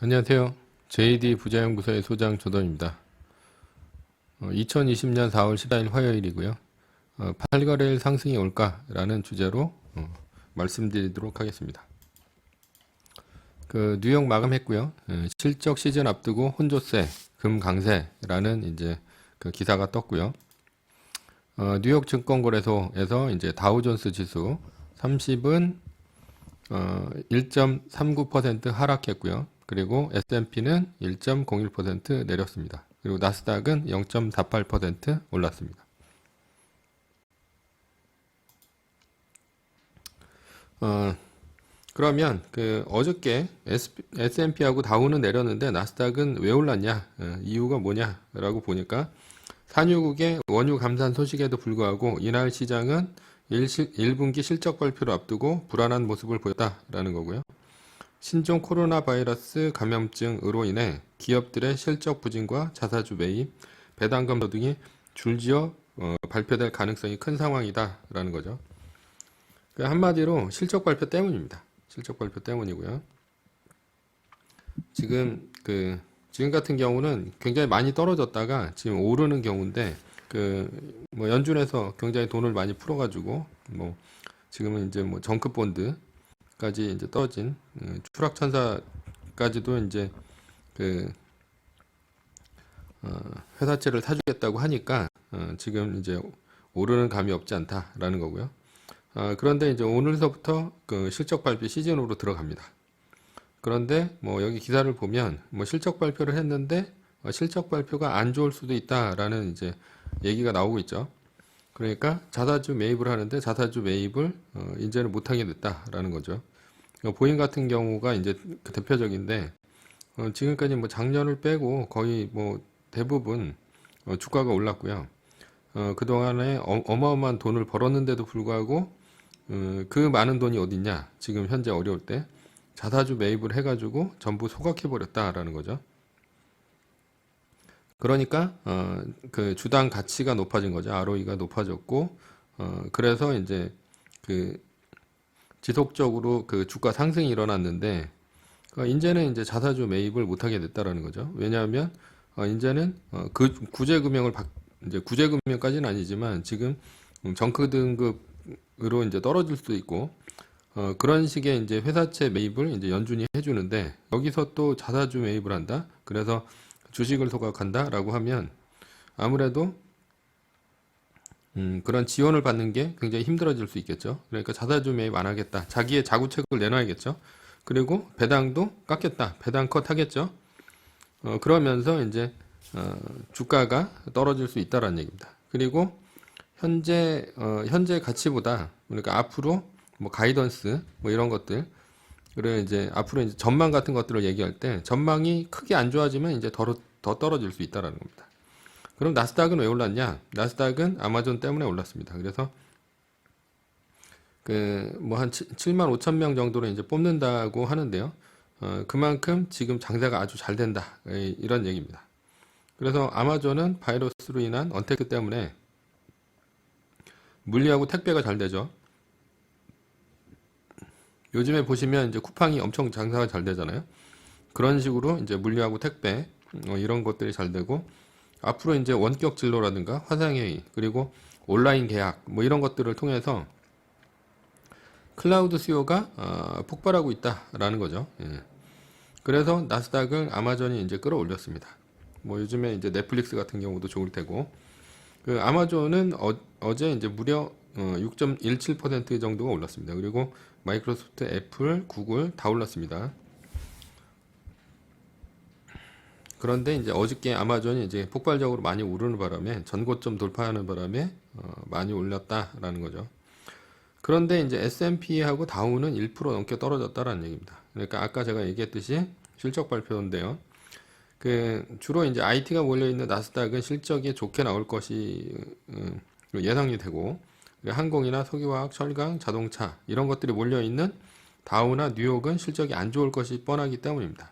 안녕하세요. JD 부자연구소의 소장 조던입니다. 2020년 4월 14일 화요일이고요. 어, 8거래일 상승이 올까라는 주제로 어, 말씀드리도록 하겠습니다. 그 뉴욕 마감했고요. 예, 실적 시즌 앞두고 혼조세, 금 강세라는 이제 그 기사가 떴고요. 어, 뉴욕 증권거래소에서 이제 다우존스 지수 30은 어, 1.39% 하락했고요. 그리고 S&P는 1.01% 내렸습니다. 그리고 나스닥은 0.48% 올랐습니다. 어, 그러면 그 어저께 S&P하고 다우는 내렸는데 나스닥은 왜 올랐냐? 어, 이유가 뭐냐라고 보니까 산유국의 원유 감산 소식에도 불구하고 이날 시장은 1분기 실적 발표를 앞두고 불안한 모습을 보였다라는 거고요. 신종 코로나 바이러스 감염증으로 인해 기업들의 실적 부진과 자사주 매입, 배당금 등이 줄지어 어, 발표될 가능성이 큰 상황이다라는 거죠. 그 한마디로 실적 발표 때문입니다. 실적 발표 때문이고요. 지금 그 지금 같은 경우는 굉장히 많이 떨어졌다가 지금 오르는 경우인데 그 뭐 연준에서 굉장히 돈을 많이 풀어가지고 뭐 지금은 이제 뭐 정크 본드 까지 이제 떨어진 음, 추락 천사까지도 이제 그 어, 회사채를 사주겠다고 하니까 어, 지금 이제 오르는 감이 없지 않다라는 거고요. 어, 그런데 이제 오늘서부터 그 실적 발표 시즌으로 들어갑니다. 그런데 뭐 여기 기사를 보면 뭐 실적 발표를 했는데 어, 실적 발표가 안 좋을 수도 있다라는 이제 얘기가 나오고 있죠. 그러니까 자사주 매입을 하는데 자사주 매입을 어, 이제는 못하게 됐다라는 거죠. 어, 보잉 같은 경우가 이제 그 대표적인데 어, 지금까지 뭐 작년을 빼고 거의 뭐 대부분 어, 주가가 올랐고요. 어, 그 동안에 어, 어마어마한 돈을 벌었는데도 불구하고 어, 그 많은 돈이 어딨냐? 지금 현재 어려울 때 자사주 매입을 해가지고 전부 소각해 버렸다라는 거죠. 그러니까 어, 그 주당 가치가 높아진 거죠. ROE가 높아졌고 어, 그래서 이제 그 지속적으로 그 주가 상승이 일어났는데 어, 이제는 이제 자사주 매입을 못 하게 됐다라는 거죠. 왜냐하면 어, 이제는 어, 그 구제 금융을 받 이제 구제 금융까지는 아니지만 지금 정크 등급으로 이제 떨어질 수도 있고 어, 그런 식의 이제 회사채 매입을 이제 연준이 해주는데 여기서 또 자사주 매입을 한다. 그래서 주식을 소각한다라고 하면 아무래도 음, 그런 지원을 받는 게 굉장히 힘들어질 수 있겠죠. 그러니까 자사주 매입 안 하겠다. 자기의 자구책을 내놔야겠죠. 그리고 배당도 깎겠다. 배당 컷 하겠죠. 어, 그러면서 이제 어, 주가가 떨어질 수 있다라는 얘기입니다. 그리고 현재 어, 현재 가치보다 그러니까 앞으로 뭐 가이던스 뭐 이런 것들 그래 이제 앞으로 이제 전망 같은 것들을 얘기할 때 전망이 크게 안 좋아지면 이제 더, 더 떨어질 수 있다라는 겁니다. 그럼 나스닥은 왜 올랐냐? 나스닥은 아마존 때문에 올랐습니다. 그래서 그 뭐 한 7만 5천 명 정도로 이제 뽑는다고 하는데요. 어, 그만큼 지금 장사가 아주 잘 된다 이런 얘기입니다. 그래서 아마존은 바이러스로 인한 언택트 때문에 물리하고 택배가 잘 되죠. 요즘에 보시면 이제 쿠팡이 엄청 장사가 잘 되잖아요. 그런 식으로 이제 물류하고 택배 어, 이런 것들이 잘 되고 앞으로 이제 원격 진로라든가 화상회의 그리고 온라인 계약 뭐 이런 것들을 통해서 클라우드 수요가 어, 폭발하고 있다라는 거죠. 예. 그래서 나스닥을 아마존이 이제 끌어올렸습니다. 뭐 요즘에 이제 넷플릭스 같은 경우도 좋을 테고 그 아마존은 어, 제 이제 무려 어, 6.17% 정도가 올랐습니다. 그리고 마이크로소프트, 애플, 구글 다 올랐습니다. 그런데 이제 어저께 아마존이 이제 폭발적으로 많이 오르는 바람에 전고점 돌파하는 바람에 어, 많이 올렸다라는 거죠. 그런데 이제 S&P하고 다우는 1% 넘게 떨어졌다라는 얘기입니다. 그러니까 아까 제가 얘기했듯이 실적 발표인데요. 그 주로 이제 IT가 몰려 있는 나스닥은 실적이 좋게 나올 것이 음, 예상이 되고 항공이나 석유화학, 철강, 자동차 이런 것들이 몰려 있는 다우나 뉴욕은 실적이 안 좋을 것이 뻔하기 때문입니다.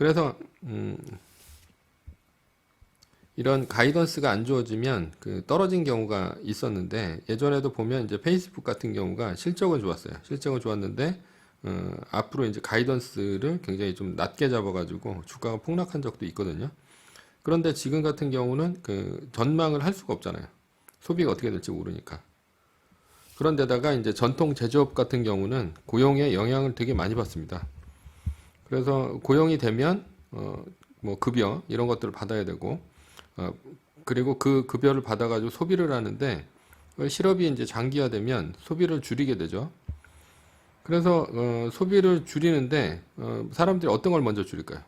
그래서 음, 이런 가이던스가 안 좋아지면 그 떨어진 경우가 있었는데 예전에도 보면 이제 페이스북 같은 경우가 실적은 좋았어요. 실적은 좋았는데 어, 앞으로 이제 가이던스를 굉장히 좀 낮게 잡아가지고 주가가 폭락한 적도 있거든요. 그런데 지금 같은 경우는 그 전망을 할 수가 없잖아요. 소비가 어떻게 될지 모르니까. 그런데다가 이제 전통 제조업 같은 경우는 고용에 영향을 되게 많이 받습니다. 그래서 고용이 되면 어, 뭐 급여 이런 것들을 받아야 되고 어, 그리고 그 급여를 받아가지고 소비를 하는데 어, 실업이 이제 장기화되면 소비를 줄이게 되죠. 그래서 어, 소비를 줄이는데 어, 사람들이 어떤 걸 먼저 줄일까요?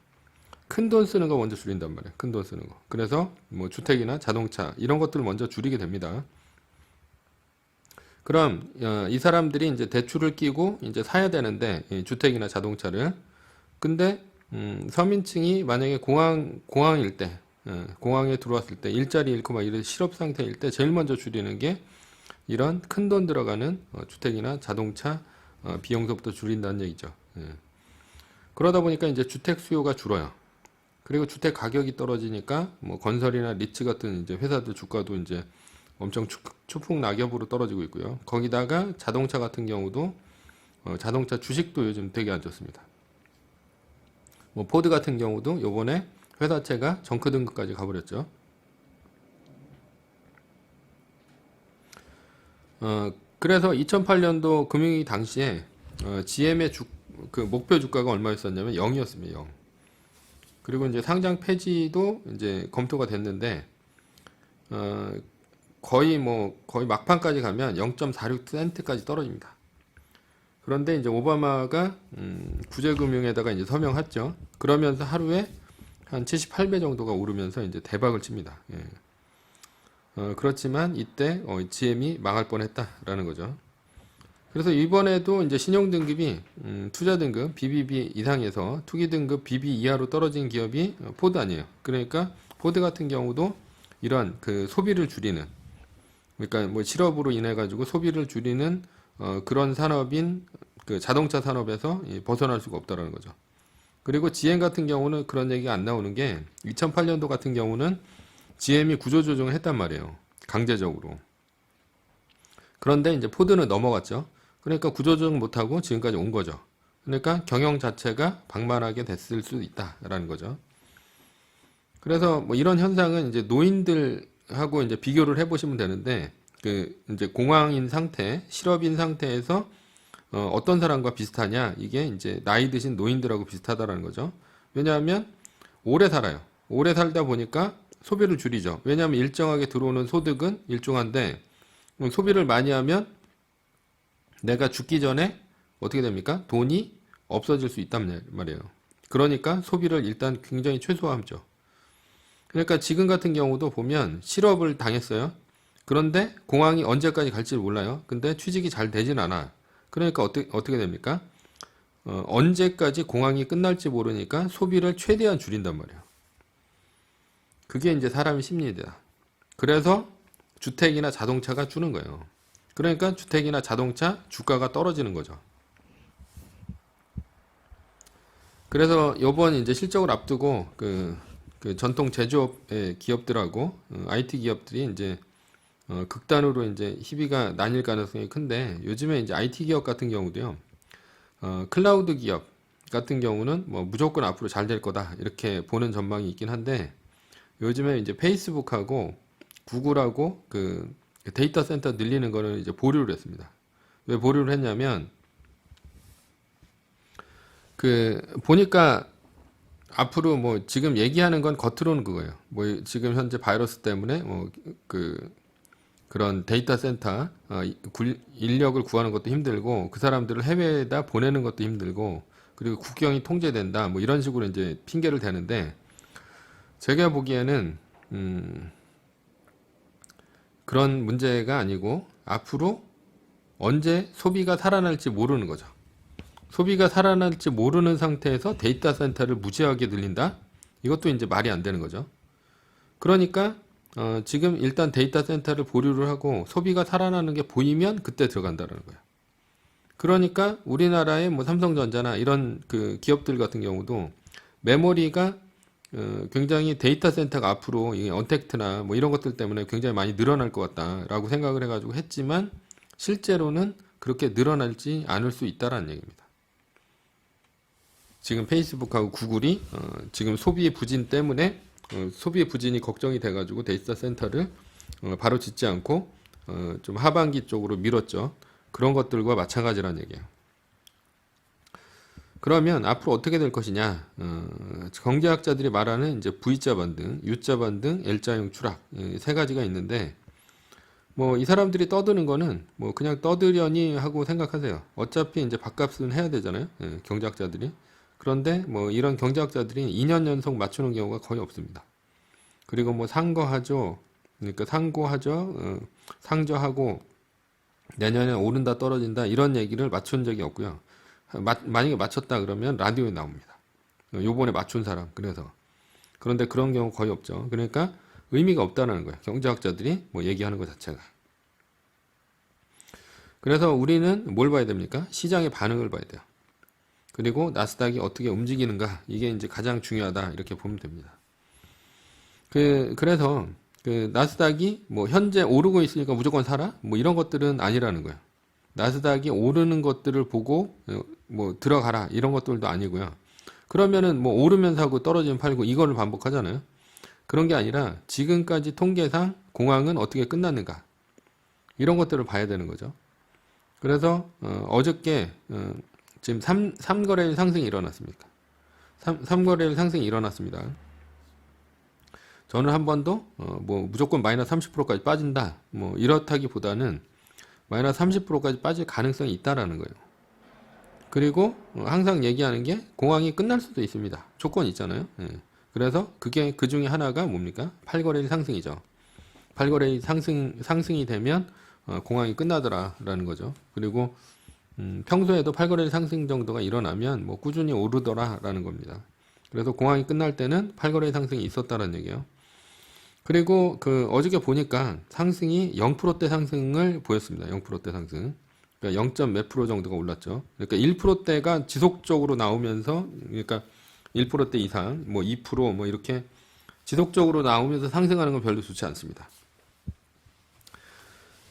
큰 돈 쓰는 거 먼저 줄인단 말이에요. 큰 돈 쓰는 거. 그래서 뭐 주택이나 자동차 이런 것들을 먼저 줄이게 됩니다. 그럼 어, 이 사람들이 이제 대출을 끼고 이제 사야 되는데 이 주택이나 자동차를 근데 음, 서민층이 만약에 공항 공항일 때 어, 공항에 들어왔을 때 일자리 잃고 막 이런 실업 상태일 때 제일 먼저 줄이는 게 이런 큰 돈 들어가는 어, 주택이나 자동차 어, 비용서부터 줄인다는 얘기죠. 예. 그러다 보니까 이제 주택 수요가 줄어요. 그리고 주택 가격이 떨어지니까 뭐 건설이나 리츠 같은 이제 회사들 주가도 이제 엄청 추, 추풍 낙엽으로 떨어지고 있고요. 거기다가 자동차 같은 경우도 어, 자동차 주식도 요즘 되게 안 좋습니다. 뭐 포드 같은 경우도 요번에 회사채가 정크 등급까지 가버렸죠. 어, 그래서 2008년도 금융위기 당시에 어, GM의 주, 그 목표 주가가 얼마였었냐면 0이었습니다. 0. 그리고 이제 상장 폐지도 이제 검토가 됐는데 어, 거의 뭐 거의 막판까지 가면 0.46센트까지 떨어집니다. 그런데 이제 오바마가 음, 구제금융에다가 이제 서명했죠. 그러면서 하루에 한 78배 정도가 오르면서 이제 대박을 칩니다. 예. 어, 그렇지만 이때 어, GM이 망할 뻔했다라는 거죠. 그래서 이번에도 이제 신용 등급이 음, 투자 등급 BBB 이상에서 투기 등급 BB 이하로 떨어진 기업이 어, 포드 아니에요. 그러니까 포드 같은 경우도 이러한 그 소비를 줄이는 그러니까 뭐 실업으로 인해 가지고 소비를 줄이는 어, 그런 산업인 그 자동차 산업에서 이 벗어날 수가 없다라는 거죠. 그리고 GM 같은 경우는 그런 얘기가 안 나오는 게 2008년도 같은 경우는 GM이 구조조정을 했단 말이에요. 강제적으로. 그런데 이제 포드는 넘어갔죠. 그러니까 구조조정 못하고 지금까지 온 거죠. 그러니까 경영 자체가 방만하게 됐을 수 있다라는 거죠. 그래서 뭐 이런 현상은 이제 노인들하고 이제 비교를 해보시면 되는데 그 이제 공황인 상태, 실업인 상태에서 어, 어떤 사람과 비슷하냐? 이게 이제 나이 드신 노인들하고 비슷하다라는 거죠. 왜냐하면 오래 살아요. 오래 살다 보니까 소비를 줄이죠. 왜냐하면 일정하게 들어오는 소득은 일정한데 음, 소비를 많이 하면 내가 죽기 전에 어떻게 됩니까? 돈이 없어질 수 있단 말이에요. 그러니까 소비를 일단 굉장히 최소화하죠. 그러니까 지금 같은 경우도 보면 실업을 당했어요. 그런데 공항이 언제까지 갈지 몰라요. 근데 취직이 잘 되진 않아. 그러니까 어떻게, 어떻게 됩니까? 어, 언제까지 공항이 끝날지 모르니까 소비를 최대한 줄인단 말이에요. 그게 이제 사람의 심리다. 그래서 주택이나 자동차가 주는 거예요. 그러니까 주택이나 자동차 주가가 떨어지는 거죠. 그래서 요번 이제 실적을 앞두고 그, 그 전통 제조업의 기업들하고 어, IT 기업들이 이제 어, 극단으로 이제 희비가 나뉠 가능성이 큰데 요즘에 이제 IT 기업 같은 경우도요. 어, 클라우드 기업 같은 경우는 뭐 무조건 앞으로 잘 될 거다 이렇게 보는 전망이 있긴 한데 요즘에 이제 페이스북하고 구글하고 그 데이터 센터 늘리는 거는 이제 보류를 했습니다. 왜 보류를 했냐면 그 보니까 앞으로 뭐 지금 얘기하는 건 겉으로는 그거예요. 뭐 지금 현재 바이러스 때문에 뭐 그 그런 데이터 센터 어, 굴- 인력을 구하는 것도 힘들고 그 사람들을 해외에다 보내는 것도 힘들고 그리고 국경이 통제된다 뭐 이런 식으로 이제 핑계를 대는데 제가 보기에는 음, 그런 문제가 아니고 앞으로 언제 소비가 살아날지 모르는 거죠. 소비가 살아날지 모르는 상태에서 데이터 센터를 무지하게 늘린다? 이것도 이제 말이 안 되는 거죠. 그러니까 어, 지금 일단 데이터 센터를 보류를 하고 소비가 살아나는 게 보이면 그때 들어간다는 거예요. 그러니까 우리나라의 뭐 삼성전자나 이런 그 기업들 같은 경우도 메모리가 어, 굉장히 데이터 센터가 앞으로 이 언택트나 뭐 이런 것들 때문에 굉장히 많이 늘어날 것 같다라고 생각을 해가지고 했지만 실제로는 그렇게 늘어날지 않을 수 있다라는 얘기입니다. 지금 페이스북하고 구글이 어, 지금 소비 부진 때문에 어, 소비 부진이 걱정이 돼가지고 데이터 센터를 어, 바로 짓지 않고 어, 좀 하반기 쪽으로 밀었죠. 그런 것들과 마찬가지라는 얘기예요. 그러면 앞으로 어떻게 될 것이냐? 어, 경제학자들이 말하는 이제 V자 반등, U자 반등, L자형 추락 이세 가지가 있는데 뭐 이 사람들이 떠드는 거는 뭐 그냥 떠들려니 하고 생각하세요. 어차피 이제 밥값은 해야 되잖아요. 예, 경제학자들이. 그런데 뭐 이런 경제학자들이 2년 연속 맞추는 경우가 거의 없습니다. 그리고 뭐 상거하죠. 그러니까 상고하죠. 어, 상저하고 내년에 오른다 떨어진다 이런 얘기를 맞춘 적이 없고요. 마- 만약에 맞췄다 그러면 라디오에 나옵니다. 어, 요번에 맞춘 사람 그래서 그런데 그런 경우 거의 없죠. 그러니까 의미가 없다는 거예요. 경제학자들이 뭐 얘기하는 것 자체가. 그래서 우리는 뭘 봐야 됩니까? 시장의 반응을 봐야 돼요. 그리고 나스닥이 어떻게 움직이는가 이게 이제 가장 중요하다 이렇게 보면 됩니다. 그 그래서 그 나스닥이 뭐 현재 오르고 있으니까 무조건 사라 뭐 이런 것들은 아니라는 거예요. 나스닥이 오르는 것들을 보고 어, 뭐 들어가라 이런 것들도 아니고요. 그러면은 뭐 오르면 사고 떨어지면 팔고 이거를 반복하잖아요. 그런 게 아니라 지금까지 통계상 공황은 어떻게 끝났는가 이런 것들을 봐야 되는 거죠. 그래서 어, 어저께 어, 지금 3, 3거래일 상승이 일어났습니까? 3, 3거래일 상승이 일어났습니다. 저는 한 번도 어, 뭐 무조건 마이너스 30%까지 빠진다 뭐 이렇다기보다는 마이너스 30%까지 빠질 가능성이 있다라는 거예요. 그리고 어, 항상 얘기하는 게 공황이 끝날 수도 있습니다. 조건이 있잖아요. 예. 그래서 그게 그 중에 하나가 뭡니까? 8거래일 상승이죠. 8거래일 상승 상승이 되면 어, 공황이 끝나더라라는 거죠. 그리고 음, 평소에도 8거래일 상승 정도가 일어나면 뭐 꾸준히 오르더라라는 겁니다. 그래서 공황이 끝날 때는 8거래일 상승이 있었다는 얘기예요. 그리고 그 어저께 보니까 상승이 0%대 상승을 보였습니다. 0%대 상승. 그러니까 0. 몇 프로 정도가 올랐죠. 그러니까 1%대가 지속적으로 나오면서 그러니까 1%대 이상 뭐 2%뭐 이렇게 지속적으로 나오면서 상승하는 건 별로 좋지 않습니다.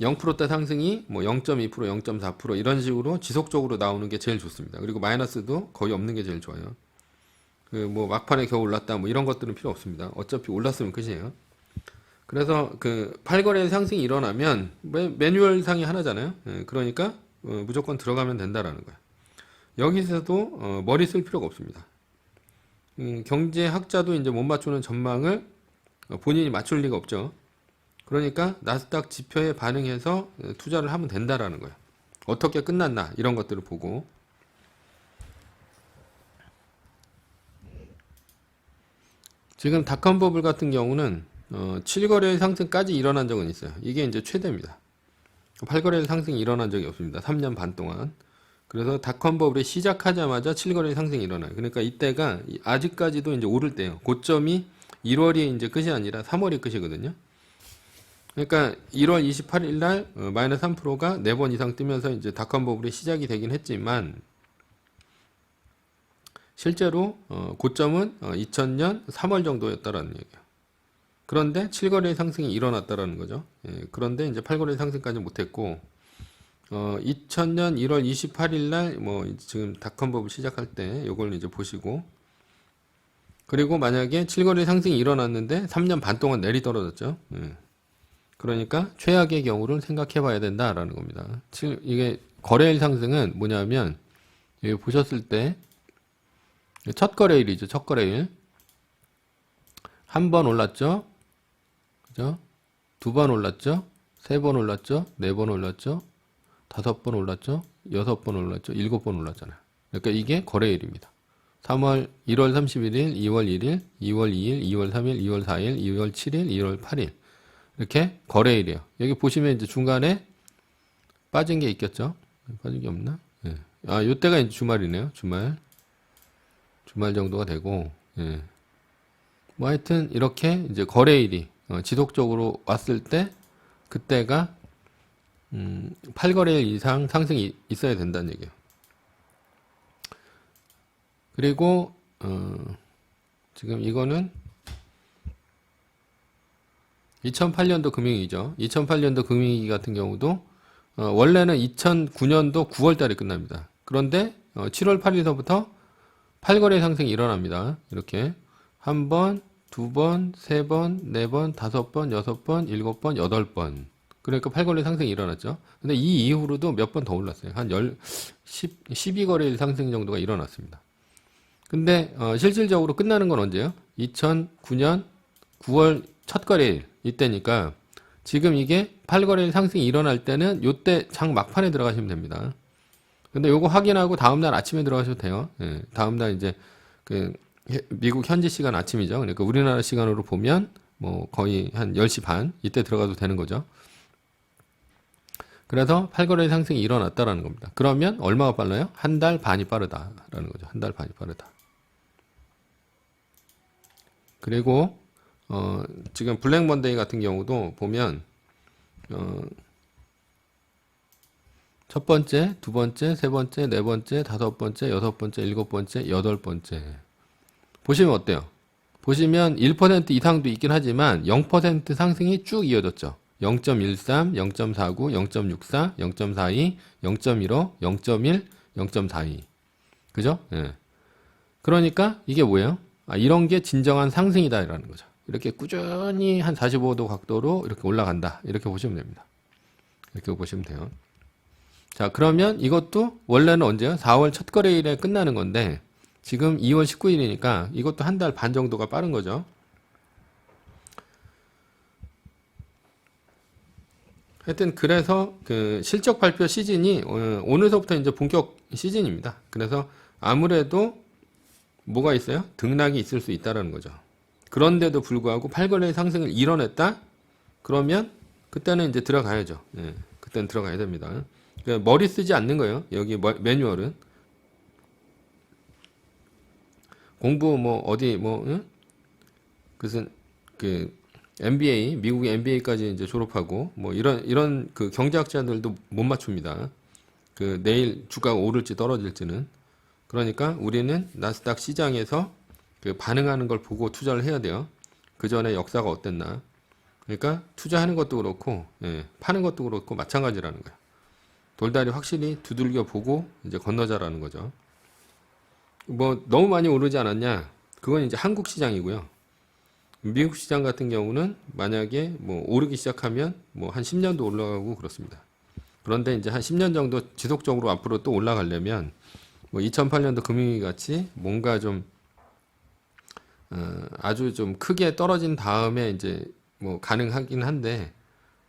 0%대 상승이 뭐 0.2%, 0.4% 이런 식으로 지속적으로 나오는 게 제일 좋습니다. 그리고 마이너스도 거의 없는 게 제일 좋아요. 그 뭐 막판에 겨우 올랐다 뭐 이런 것들은 필요 없습니다. 어차피 올랐으면 끝이에요. 그래서 그 8거래 상승이 일어나면 매, 매뉴얼 상이 하나잖아요. 예, 그러니까 어, 무조건 들어가면 된다라는 거예요. 여기서도 어, 머리 쓸 필요가 없습니다. 음, 경제학자도 이제 못 맞추는 전망을 어, 본인이 맞출 리가 없죠. 그러니까 나스닥 지표에 반응해서 어, 투자를 하면 된다라는 거예요. 어떻게 끝났나 이런 것들을 보고 지금 닷컴 버블 같은 경우는 어, 7거래일 상승까지 일어난 적은 있어요. 이게 이제 최대입니다. 8거래일 상승이 일어난 적이 없습니다. 3년 반 동안. 그래서 닷컴 버블이 시작하자마자 7거래일 상승이 일어나요. 그러니까 이때가 이- 아직까지도 이제 오를 때예요. 고점이 1월이 이제 끝이 아니라 3월이 끝이거든요. 그러니까 1월 28일 날 어, 마이너스 3%가 4번 이상 뜨면서 이제 닷컴 버블이 시작이 되긴 했지만 실제로 어, 고점은 어, 2000년 3월 정도였다라는 얘기예요. 그런데 7거래의 상승이 일어났다라는 거죠. 예, 그런데 이제 8거래의 상승까지 못했고 어, 2000년 1월 28일 날 뭐 지금 닷컴버블 시작할 때 요걸 이제 보시고 그리고 만약에 7거래 상승이 일어났는데 3년 반 동안 내리 떨어졌죠. 예. 그러니까 최악의 경우를 생각해 봐야 된다라는 겁니다. 칠- 이게 거래일 상승은 뭐냐면 여기 보셨을 때 첫 거래일이죠. 첫 거래일. 한 번 올랐죠. 그죠? 두 번 올랐죠. 세 번 올랐죠. 네 번 올랐죠. 다섯 번 올랐죠. 여섯 번 올랐죠. 일곱 번 올랐잖아요. 그러니까 이게 거래일입니다. 3월 1월 31일, 2월 1일, 2월 2일, 2월 3일, 2월 4일, 2월 7일, 2월 8일. 이렇게 거래일이에요. 여기 보시면 이제 중간에 빠진 게 있겠죠? 빠진 게 없나? 예. 아, 요때가 이제 주말이네요. 주말. 주말 정도가 되고, 예. 뭐 하여튼 이렇게 이제 거래일이 어, 지속적으로 왔을 때 그때가 음, 8거래일 이상 상승이 있어야 된다는 얘기예요. 그리고 어, 지금 이거는 2008년도 금융위기죠. 2008년도 금융위기 같은 경우도 어, 원래는 2009년도 9월 달에 끝납니다. 그런데 어, 7월 8일서부터 팔거래 상승이 일어납니다. 이렇게 한 번, 두 번, 세 번, 네 번, 다섯 번, 여섯 번, 일곱 번, 여덟 번. 그러니까 팔거래 상승이 일어났죠. 근데 이 이후로도 몇 번 더 올랐어요. 한 열, 10, 12거래일 상승 정도가 일어났습니다. 근데 어, 실질적으로 끝나는 건 언제요? 2009년 9월 첫 거래일 이때니까 지금 이게 8거래일 상승이 일어날 때는 요때 장 막판에 들어가시면 됩니다. 근데 요거 확인하고 다음날 아침에 들어가셔도 돼요. 예, 다음날 이제 그 해- 미국 현지 시간 아침이죠. 그러니까 우리나라 시간으로 보면 뭐 거의 한 10시 반 이때 들어가도 되는 거죠. 그래서 8거래일 상승이 일어났다라는 겁니다. 그러면 얼마가 빨라요? 한 달 반이 빠르다라는 거죠. 한 달 반이 빠르다. 그리고 어, 지금 블랙 먼데이 같은 경우도 보면 어, 첫 번째, 두 번째, 세 번째, 네 번째, 다섯 번째, 여섯 번째, 일곱 번째, 여덟 번째. 보시면 어때요? 보시면 1% 이상도 있긴 하지만 0% 상승이 쭉 이어졌죠. 0.13, 0.49, 0.64, 0.42, 0.15, 0.1, 0.42. 그죠? 예. 그러니까 이게 뭐예요? 아, 이런 게 진정한 상승이다라는 거죠. 이렇게 꾸준히 한 45도 각도로 이렇게 올라간다. 이렇게 보시면 됩니다. 이렇게 보시면 돼요. 자, 그러면 이것도 원래는 언제요? 4월 첫 거래일에 끝나는 건데 지금 2월 19일이니까 이것도 한 달 반 정도가 빠른 거죠. 하여튼 그래서 그 실적 발표 시즌이 어, 오늘서부터 이제 본격 시즌입니다. 그래서 아무래도 뭐가 있어요? 등락이 있을 수 있다라는 거죠. 그런데도 불구하고 8거래의 상승을 이뤄냈다? 그러면 그때는 이제 들어가야죠. 예, 그때는 들어가야 됩니다. 그러니까 머리 쓰지 않는 거예요. 여기 머- 매뉴얼은 공부 뭐 어디 뭐 응? 무슨 그 MBA 미국 MBA까지 이제 졸업하고 뭐 이런 이런 그 경제학자들도 못 맞춥니다. 그 내일 주가가 오를지 떨어질지는 그러니까 우리는 나스닥 시장에서 그 반응하는 걸 보고 투자를 해야 돼요. 그 전에 역사가 어땠나? 그러니까 투자하는 것도 그렇고 예, 파는 것도 그렇고 마찬가지라는 거예요. 돌다리 확실히 두들겨 보고 이제 건너자라는 거죠. 뭐 너무 많이 오르지 않았냐? 그건 이제 한국 시장이고요. 미국 시장 같은 경우는 만약에 뭐 오르기 시작하면 뭐 한 10년도 올라가고 그렇습니다. 그런데 이제 한 10년 정도 지속적으로 앞으로 또 올라가려면 뭐 2008년도 금융위기 같이 뭔가 좀 어, 아주 좀 크게 떨어진 다음에 이제 뭐 가능하긴 한데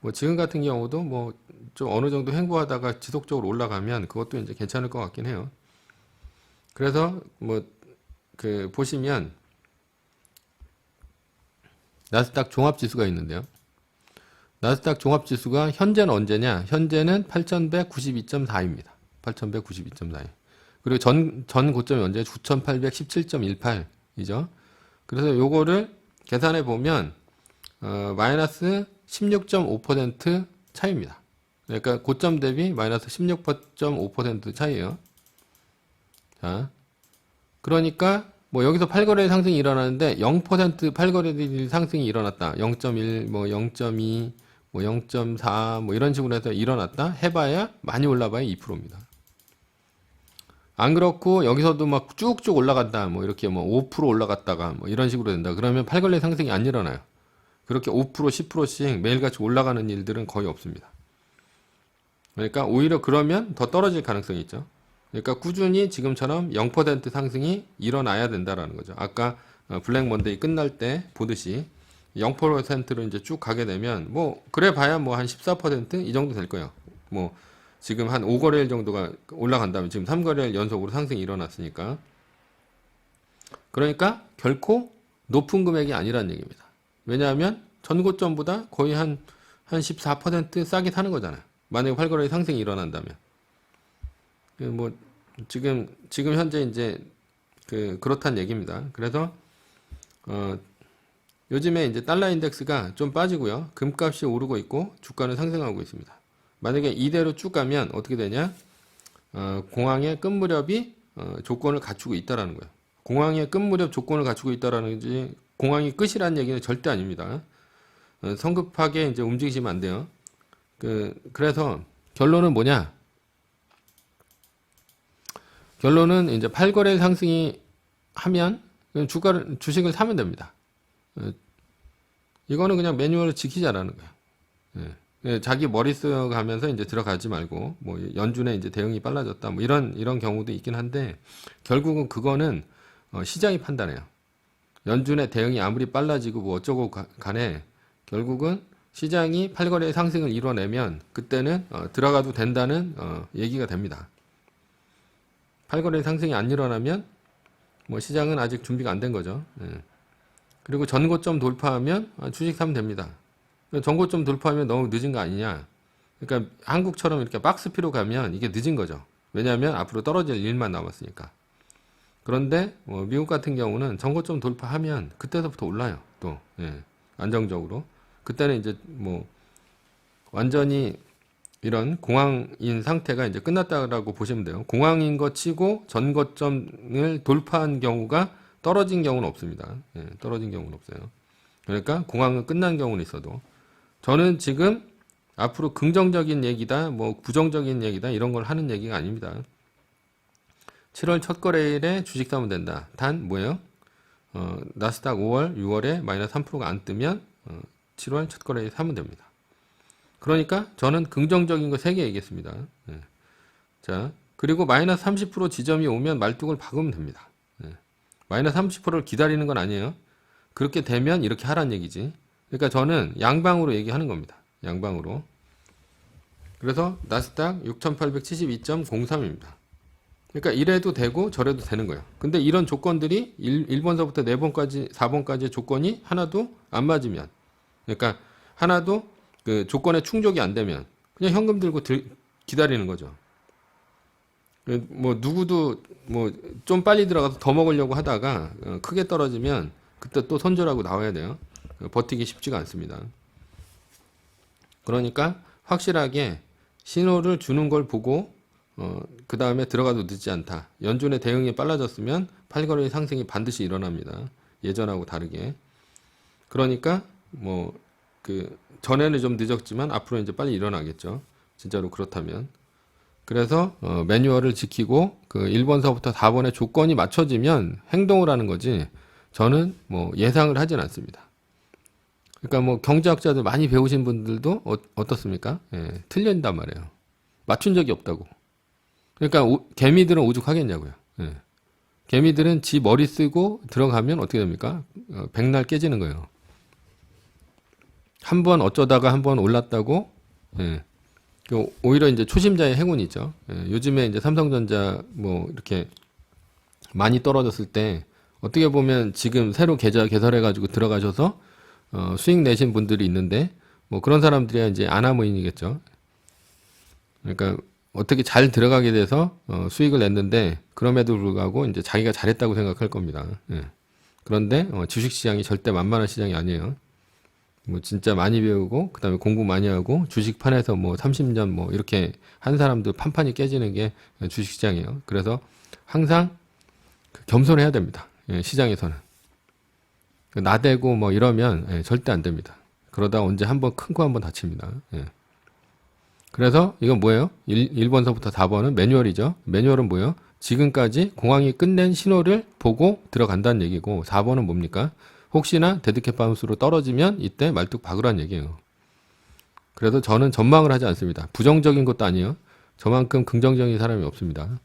뭐 지금 같은 경우도 뭐 좀 어느 정도 횡보하다가 지속적으로 올라가면 그것도 이제 괜찮을 것 같긴 해요. 그래서 뭐 그 보시면 나스닥 종합 지수가 있는데요. 나스닥 종합 지수가 현재는 언제냐? 현재는 8192.4입니다. 8192.4. 그리고 전, 전 고점이 언제? 9817.18이죠. 그래서 요거를 계산해 보면, 어, 마이너스 16.5% 차이입니다. 그러니까 고점 대비 마이너스 16.5% 차이예요. 자, 그러니까 뭐 여기서 8거래 상승이 일어나는데 0% 8거래 상승이 일어났다. 0.1, 뭐 0.2, 뭐 0.4, 뭐 이런 식으로 해서 일어났다. 해봐야 많이 올라봐야 2%입니다. 안 그렇고 여기서도 막 쭉쭉 올라간다. 뭐 이렇게 뭐 5% 올라갔다가 뭐 이런 식으로 된다. 그러면 8거래 상승이 안 일어나요. 그렇게 5% 10%씩 매일같이 올라가는 일들은 거의 없습니다. 그러니까 오히려 그러면 더 떨어질 가능성이 있죠. 그러니까 꾸준히 지금처럼 0% 상승이 일어나야 된다라는 거죠. 아까 어, 블랙 먼데이 끝날 때 보듯이 0%로 이제 쭉 가게 되면 뭐 그래 봐야 뭐 한 14%이 정도 될 거예요. 뭐 지금 한 5거래일 정도가 올라간다면 지금 3거래일 연속으로 상승이 일어났으니까 그러니까 결코 높은 금액이 아니라는 얘기입니다. 왜냐하면 전고점보다 거의 한 한 14% 싸게 사는 거잖아요. 만약에 8거래일 상승이 일어난다면 그뭐 지금 지금 현재 이제 그 그렇다는 얘기입니다. 그래서 어 요즘에 이제 달러 인덱스가 좀 빠지고요. 금값이 오르고 있고 주가는 상승하고 있습니다. 만약에 이대로 쭉 가면 어떻게 되냐? 어, 공항의 끝 무렵이 어, 조건을 갖추고 있다라는 거예요. 공항의 끝 무렵 조건을 갖추고 있다라는 지 공항이 끝이라는 얘기는 절대 아닙니다. 어, 성급하게 이제 움직이시면 안 돼요. 그 그래서 결론은 뭐냐? 결론은 이제 8거래 상승이 하면 주가를 주식을 사면 됩니다. 어, 이거는 그냥 매뉴얼을 지키자라는 거예요. 예. 예, 자기 머리 쓰가면서 이제 들어가지 말고 뭐 연준에 이제 대응이 빨라졌다 뭐 이런 이런 경우도 있긴 한데 결국은 그거는 어, 시장이 판단해요. 연준의 대응이 아무리 빨라지고 뭐 어쩌고 가- 간에 결국은 시장이 팔거래의 상승을 이뤄내면 그때는 어, 들어가도 된다는 어, 얘기가 됩니다. 팔거래 상승이 안 일어나면 뭐 시장은 아직 준비가 안 된 거죠. 예. 그리고 전고점 돌파하면 아, 주식 사면 됩니다. 전고점 돌파하면 너무 늦은 거 아니냐? 그러니까 한국처럼 이렇게 박스피로 가면 이게 늦은 거죠. 왜냐하면 앞으로 떨어질 일만 남았으니까. 그런데 뭐 미국 같은 경우는 전고점 돌파하면 그때서부터 올라요. 또 예, 안정적으로. 그때는 이제 뭐 완전히 이런 공황인 상태가 이제 끝났다라고 보시면 돼요. 공황인 것 치고 전고점을 돌파한 경우가 떨어진 경우는 없습니다. 예, 떨어진 경우는 없어요. 그러니까 공황은 끝난 경우는 있어도 저는 지금 앞으로 긍정적인 얘기다, 뭐 부정적인 얘기다 이런 걸 하는 얘기가 아닙니다. 7월 첫 거래일에 주식 사면 된다. 단 뭐예요? 어, 나스닥 5월, 6월에 마이너스 3%가 안 뜨면 어, 7월 첫 거래일 사면 됩니다. 그러니까 저는 긍정적인 거세개 얘기했습니다. 예. 자, 그리고 마이너스 30% 지점이 오면 말뚝을 박으면 됩니다. 예. 마이너스 30%를 기다리는 건 아니에요. 그렇게 되면 이렇게 하란 얘기지. 그러니까 저는 양방으로 얘기하는 겁니다. 양방으로. 그래서 나스닥 6872.03입니다. 그러니까 이래도 되고 저래도 되는 거예요. 근데 이런 조건들이 1, 1번서부터 4번까지 4번까지의 조건이 하나도 안 맞으면 그러니까 하나도 그 조건에 충족이 안 되면 그냥 현금 들고 들- 기다리는 거죠. 그뭐 누구도 뭐 좀 빨리 들어가서 더 먹으려고 하다가 어, 크게 떨어지면 그때 또 손절하고 나와야 돼요. 어, 버티기 쉽지가 않습니다. 그러니까 확실하게 신호를 주는 걸 보고 어, 그 다음에 들어가도 늦지 않다. 연준의 대응이 빨라졌으면 팔거리 상승이 반드시 일어납니다. 예전하고 다르게. 그러니까 뭐 그 전에는 좀 늦었지만 앞으로 이제 빨리 일어나겠죠. 진짜로 그렇다면. 그래서 어, 매뉴얼을 지키고 그 1번서부터 4번의 조건이 맞춰지면 행동을 하는 거지. 저는 뭐 예상을 하진 않습니다. 그러니까 뭐 경제학자들 많이 배우신 분들도 어, 어떻습니까? 예, 틀린단 말이에요. 맞춘 적이 없다고. 그러니까 오- 개미들은 오죽하겠냐고요. 예. 개미들은 지 머리 쓰고 들어가면 어떻게 됩니까? 어, 백날 깨지는 거예요. 한 번 어쩌다가 한 번 올랐다고, 예. 그 오히려 이제 초심자의 행운이죠. 예, 요즘에 이제 삼성전자 뭐 이렇게 많이 떨어졌을 때 어떻게 보면 지금 새로 계좌 개설해가지고 들어가셔서 어, 수익 내신 분들이 있는데 뭐 그런 사람들이야 이제 아나무인이겠죠. 그러니까 어떻게 잘 들어가게 돼서 어, 수익을 냈는데 그럼에도 불구하고 이제 자기가 잘했다고 생각할 겁니다. 예. 그런데 어, 주식시장이 절대 만만한 시장이 아니에요. 뭐 진짜 많이 배우고 그다음에 공부 많이 하고 주식판에서 뭐 30년 뭐 이렇게 한 사람도 판판이 깨지는 게 주식시장이에요. 그래서 항상 그 겸손해야 됩니다. 예, 시장에서는 그 나대고 뭐 이러면 예, 절대 안 됩니다. 그러다 언제 한번 큰거 한번 다칩니다. 예. 그래서 이건 뭐예요? 1, 1번서부터 4번은 매뉴얼이죠. 매뉴얼은 뭐예요? 지금까지 공항이 끝낸 신호를 보고 들어간다는 얘기고 4번은 뭡니까? 혹시나 데드캣 바운스로 떨어지면 이때 말뚝 박으라는 얘기예요. 그래서 저는 전망을 하지 않습니다. 부정적인 것도 아니에요. 저만큼 긍정적인 사람이 없습니다.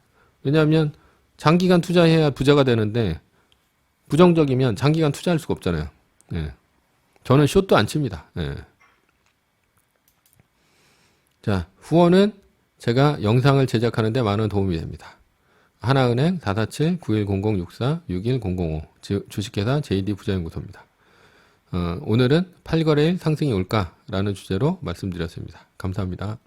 왜냐하면 장기간 투자해야 부자가 되는데 부정적이면 장기간 투자할 수가 없잖아요. 예. 저는 숏도 안 칩니다. 예. 자, 후원은 제가 영상을 제작하는데 많은 도움이 됩니다. 하나은행 447-910064-61005 주식회사 JD 부자연구소입니다. 어, 오늘은 8거래일 상승이 올까라는 주제로 말씀드렸습니다. 감사합니다.